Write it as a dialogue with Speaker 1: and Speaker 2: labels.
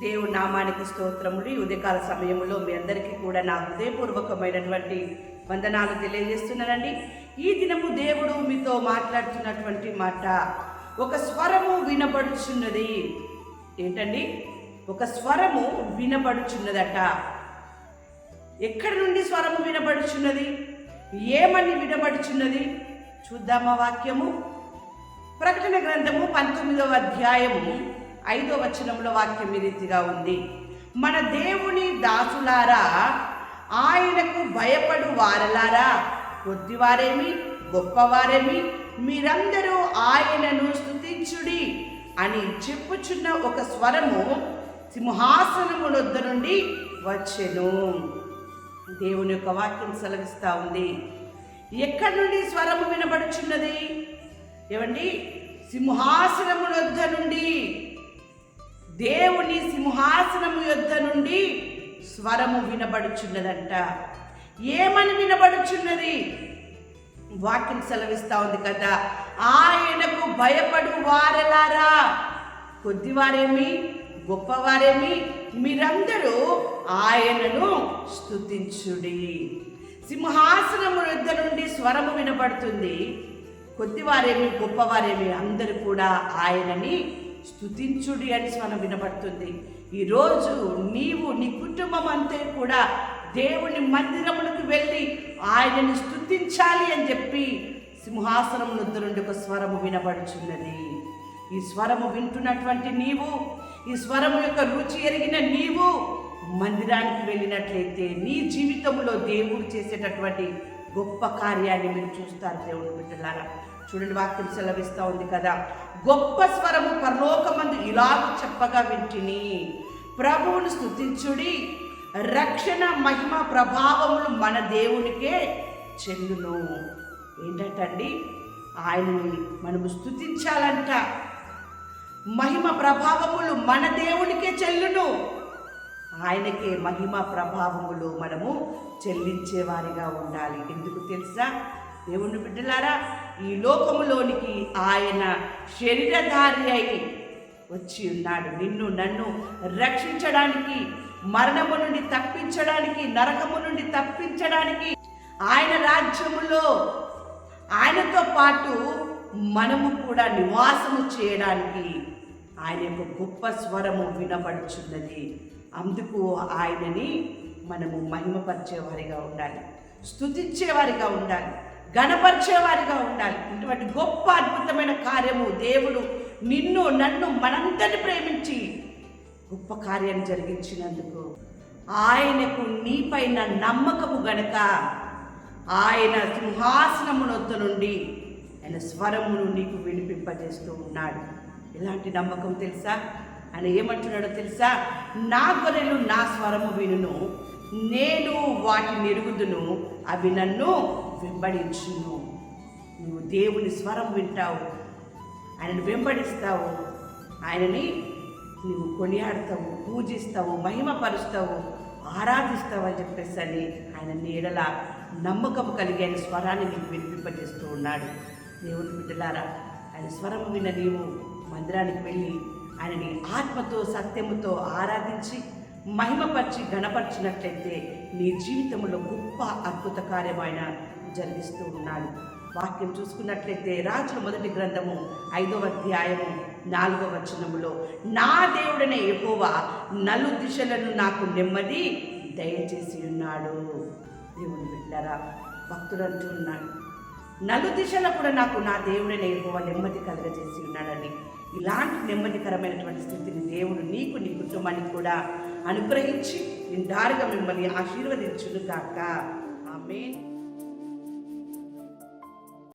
Speaker 1: దేవుడి నామానికి స్తోత్రములు. ఈ ఉదయకాల సమయంలో మీ అందరికీ కూడా నా హృదయపూర్వకమైనటువంటి వందనాలు తెలియజేస్తున్నానండి. ఈ దినము దేవుడు మీతో మాట్లాడుతున్నటువంటి మాట ఒక స్వరము వినబడుచున్నది. ఏంటండి? ఒక స్వరము వినబడుచున్నదట. ఎక్కడి నుండి స్వరము వినబడుచున్నది? ఏమని వినబడుచున్నది? చూద్దామా వాక్యము. ప్రకటన గ్రంథము పంతొమ్మిదవ అధ్యాయము. ఐదో వచనంలో వాక్యం ఈ రీతిగా ఉంది. మన దేవుని దాసులారా ఆయనకు భయపడు వారలారా కొద్దివారేమి గొప్పవారేమి? మీరందరూ ఆయనను స్తుతించుడి అని చెప్పుచున్న ఒక స్వరము సింహాసనమునొద్ద నుండి వచ్చెను. దేవుని యొక్క వాక్యం సెలవిస్తూ ఉంది. ఎక్కడి నుండి స్వరము వినబడుచున్నది? ఏమండి? సింహాసనమునొద్ద నుండి దేవుని సింహాసనము యొద్ద నుండి స్వరము వినబడుచున్నదంట. ఏమని వినబడుచున్నది? వాక్యం సెలవిస్తా ఉంది కదా. ఆయనకు భయపడు వారెలారా? కొద్దివారేమి? గొప్పవారేమి? మీరందరూ ఆయనను స్తుతించుడి. సింహాసనము యొద్ద నుండి స్వరము వినబడుతుంది. కొద్దివారేమి గొప్పవారేమి అందరూ కూడా ఆయనని స్తుతించుడి అని స్వరం వినబడుతుంది. ఈరోజు నీవు నీ కుటుంబం అంతే కూడా దేవుని మందిరములకు వెళ్ళి ఆయనను స్థుతించాలి అని చెప్పి సింహాసనం వద్ద నుండి ఒక స్వరము వినబడుచున్నది. ఈ స్వరము వింటున్నటువంటి నీవు ఈ స్వరము యొక్క రుచి ఎరిగిన నీవు మందిరానికి వెళ్ళినట్లయితే నీ జీవితంలో దేవుడు చేసేటటువంటి గొప్ప కార్యాన్ని మీరు చూస్తారు దేవుడు బిడ్డలారా. చూడండి వాక్యం సెలవిస్తూ ఉంది కదా. గొప్ప స్వరము పరలోకమందు ఇలాగ చెప్పగా వింటిని. ప్రభువును స్తుతించుడి రక్షణ మహిమ ప్రభావములు మన దేవునికే చెల్లును ఏంటంటండి ఆయనని మనము స్థుతించాలంట మహిమ ప్రభావములు మన దేవునికే చెల్లును. ఆయనకే మహిమ ప్రభావములు మనము చెల్లించేవారిగా ఉండాలి. ఎందుకు తెలుసా? దేవుని బిడ్డలారా ఈ లోకములోనికి ఆయన శరీరధారి అయి వచ్చి ఉన్నాడు. నిన్ను నన్ను రక్షించడానికి మరణము నుండి తప్పించడానికి నరకము నుండి తప్పించడానికి ఆయన రాజ్యములో ఆయనతో పాటు మనము కూడా నివాసము చేయడానికి ఆయన యొక్క గొప్ప స్వరము వినబడుచున్నది. అందుకు ఆయనని మనము మహిమపరిచేవారిగా ఉండాలి స్థుతించేవారిగా ఉండాలి. గణపరిచేవారిగా ఉండాలి. ఇటువంటి గొప్ప అద్భుతమైన కార్యము దేవుడు నిన్ను నన్ను మనందరిని ప్రేమించి గొప్ప కార్యాన్ని జరిగించినందుకు ఆయనకు నీపైన నమ్మకము గనక ఆయన సింహాసనమునొద్ద నుండి ఆయన స్వరమును నీకు వినిపింపజేస్తూ ఉన్నాడు. ఎలాంటి నమ్మకం తెలుసా? ఆయన ఏమంటున్నాడో తెలుసా? నా గొర్రెలు నా స్వరము వినును నేను వాటిని ఎరుగుదును అవి నన్ను వెంబడించును. నువ్వు దేవుని స్వరం వింటావు. ఆయనను వెంబడిస్తావు. ఆయనని నువ్వు కొనియాడతావు పూజిస్తావు మహిమపరుస్తావు ఆరాధిస్తావు అని చెప్పేసి అని ఆయన నీడల నమ్మకం కలిగి ఆయన స్వరాన్ని నీకు వినిపింపజేస్తూ ఉన్నాడు. దేవుని బిడ్డలారా ఆయన స్వరం విన్న నీవు మందిరానికి వెళ్ళి ఆయనని ఆత్మతో సత్యముతో ఆరాధించి మహిమపరిచి గణపరిచినట్లయితే నీ జీవితంలో గొప్ప అద్భుత కార్యమైన జరిగిస్తూ ఉన్నాడు. వాక్యం చూసుకున్నట్లయితే రాజుల మొదటి గ్రంథము ఐదవ అధ్యాయము నాలుగవ వచనములో నా దేవుడనే ఎహోవా నలు దిశలను నాకు నెమ్మది దయచేసి ఉన్నాడు. దేవుని బిడ్డరా భక్తుడు అంటున్నాడు నలు దిశలో కూడా నాకు నా దేవుడైన ఎహోవా నెమ్మది కలగజేసి ఉన్నాడని. ఇలాంటి నెమ్మదికరమైనటువంటి స్థితిని దేవుడు నీకు నీ కుటుంబానికి కూడా అనుగ్రహించి నిండారుగా మిమ్మల్ని ఆశీర్వదించును కాక ఆమె